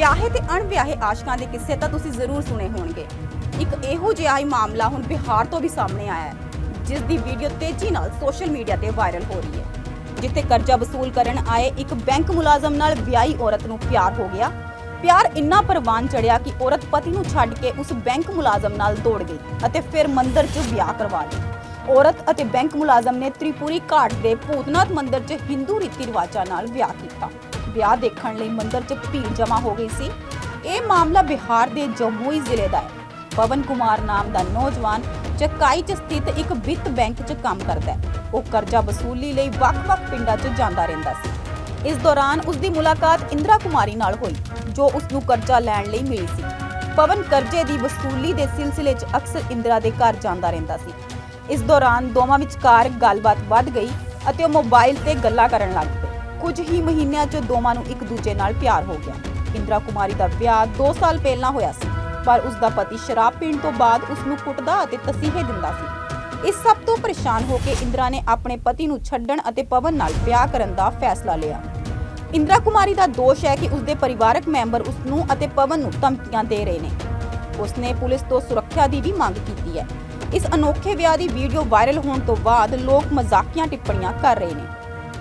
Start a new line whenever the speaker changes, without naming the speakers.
ਵਿਆਹੇ ਤੇ ਅਣਵਿਆਹੇ ਆਸ਼ਕਾਂ ਦੇ ਕਿੱਸੇ ਤਾਂ ਤੁਸੀਂ ਜ਼ਰੂਰ ਸੁਣੇ ਹੋਣਗੇ। ਇੱਕ ਇਹੋ ਜਿਹਾ ਹੀ ਮਾਮਲਾ ਹੁਣ ਬਿਹਾਰ ਤੋਂ ਵੀ ਸਾਹਮਣੇ ਆਇਆ ਹੈ, ਜਿਸ ਦੀ ਵੀਡੀਓ ਤੇਜ਼ੀ ਨਾਲ ਸੋਸ਼ਲ ਮੀਡੀਆ ਤੇ ਵਾਇਰਲ ਹੋ ਰਹੀ ਹੈ, ਜਿੱਥੇ ਕਰਜ਼ਾ ਵਸੂਲ ਕਰਨ ਆਏ ਇੱਕ ਬੈਂਕ ਮੁਲਾਜ਼ਮ ਨਾਲ ਵਿਆਹੀ ਔਰਤ ਨੂੰ ਪਿਆਰ ਹੋ ਗਿਆ। ਪਿਆਰ ਇੰਨਾ ਪ੍ਰਵਾਨ ਚੜਿਆ ਕਿ ਔਰਤ ਪਤੀ ਨੂੰ ਛੱਡ ਕੇ ਉਸ ਬੈਂਕ ਮੁਲਾਜ਼ਮ ਨਾਲ ਦੌੜ ਗਈ ਅਤੇ ਫਿਰ ਮੰਦਰ 'ਚ ਵਿਆਹ ਕਰਵਾ ਲਿਆ। ਔਰਤ ਅਤੇ ਬੈਂਕ ਮੁਲਾਜ਼ਮ ਨੇ ਤ੍ਰਿਪੁਰੀ ਘਾਟ ਦੇ ਭੂਤਨਾਥ ਮੰਦਰ 'ਚ ਹਿੰਦੂ ਰੀਤੀ ਰਿਵਾਜਾਂ ਨਾਲ ਵਿਆਹ ਕੀਤਾ। ਵਿਆਹ ਦੇਖਣ ਲਈ ਮੰਦਰ 'ਚ ਭੀੜ ਜਮ੍ਹਾਂ ਹੋ ਗਈ ਸੀ। ਇਹ ਮਾਮਲਾ ਬਿਹਾਰ ਦੇ ਜਮੂਈ ਜ਼ਿਲ੍ਹੇ ਦਾ ਹੈ। ਪਵਨ ਕੁਮਾਰ ਨਾਮ ਦਾ ਨੌਜਵਾਨ ਚਕਾਈ 'ਚ ਸਥਿਤ ਇੱਕ ਵਿੱਤ ਬੈਂਕ 'ਚ ਕੰਮ ਕਰਦਾ ਹੈ। ਉਹ ਕਰਜ਼ਾ ਵਸੂਲੀ ਲਈ ਵੱਖ-ਵੱਖ ਪਿੰਡਾਂ 'ਚ ਜਾਂਦਾ ਰਹਿੰਦਾ ਸੀ। ਇਸ ਦੌਰਾਨ ਉਸ ਦੀ ਮੁਲਾਕਾਤ ਇੰਦਰਾ ਕੁਮਾਰੀ ਨਾਲ ਹੋਈ, ਜੋ ਉਸ ਨੂੰ ਕਰਜ਼ਾ ਲੈਣ ਲਈ ਮਿਲੀ ਸੀ। ਪਵਨ ਕਰਜ਼ੇ ਦੀ ਵਸੂਲੀ ਦੇ ਸਿਲਸਿਲੇ 'ਚ ਅਕਸਰ ਇੰਦਰਾ ਦੇ ਘਰ ਜਾਂਦਾ ਰਹਿੰਦਾ ਸੀ। ਇਸ ਦੌਰਾਨ ਦੋਵਾਂ ਵਿਚਕਾਰ ਗੱਲਬਾਤ ਵੱਧ ਗਈ ਅਤੇ ਉਹ ਮੋਬਾਈਲ ਤੇ ਗੱਲਾਂ ਕਰਨ ਲੱਗ ਪਏ। ਕੁਝ ਹੀ ਮਹੀਨਿਆਂ 'ਚ ਦੋਵਾਂ ਨੂੰ ਇੱਕ ਦੂਜੇ ਨਾਲ ਪਿਆਰ ਹੋ ਗਿਆ। ਇੰਦਰਾ ਕੁਮਾਰੀ ਦਾ ਵਿਆਹ 2 ਸਾਲ ਪਹਿਲਾਂ ਹੋਇਆ ਸੀ, ਪਰ ਉਸ ਦਾ ਪਤੀ ਸ਼ਰਾਬ ਪੀਣ ਤੋਂ ਬਾਅਦ ਉਸ ਨੂੰ ਕੁੱਟਦਾ ਅਤੇ ਤਸੀਹੇ ਦਿੰਦਾ ਸੀ। ਇਸ ਸਭ ਤੋਂ ਪਰੇਸ਼ਾਨ ਹੋ ਕੇ ਇੰਦਰਾ ਨੇ ਆਪਣੇ ਪਤੀ ਨੂੰ ਛੱਡਣ ਅਤੇ ਪਵਨ ਨਾਲ ਵਿਆਹ ਕਰਨ ਦਾ ਫੈਸਲਾ ਲਿਆ। ਇੰਦਰਾ ਕੁਮਾਰੀ ਦਾ ਦੋਸ਼ ਹੈ ਕਿ ਉਸਦੇ ਪਰਿਵਾਰਕ ਮੈਂਬਰ ਉਸ ਨੂੰ ਅਤੇ ਪਵਨ ਨੂੰ ਧਮਕੀਆਂ ਦੇ ਰਹੇ ਨੇ। ਉਸਨੇ ਪੁਲਿਸ ਤੋਂ ਸੁਰੱਖਿਆ ਦੀ ਵੀ ਮੰਗ ਕੀਤੀ ਹੈ। ਇਸ ਅਨੋਖੇ ਵਿਆਹ ਦੀ ਵੀਡੀਓ ਵਾਇਰਲ ਹੋਣ ਤੋਂ ਬਾਅਦ ਲੋਕ ਮਜ਼ਾਕੀਆਂ ਟਿੱਪਣੀਆਂ ਕਰ ਰਹੇ ਨੇ।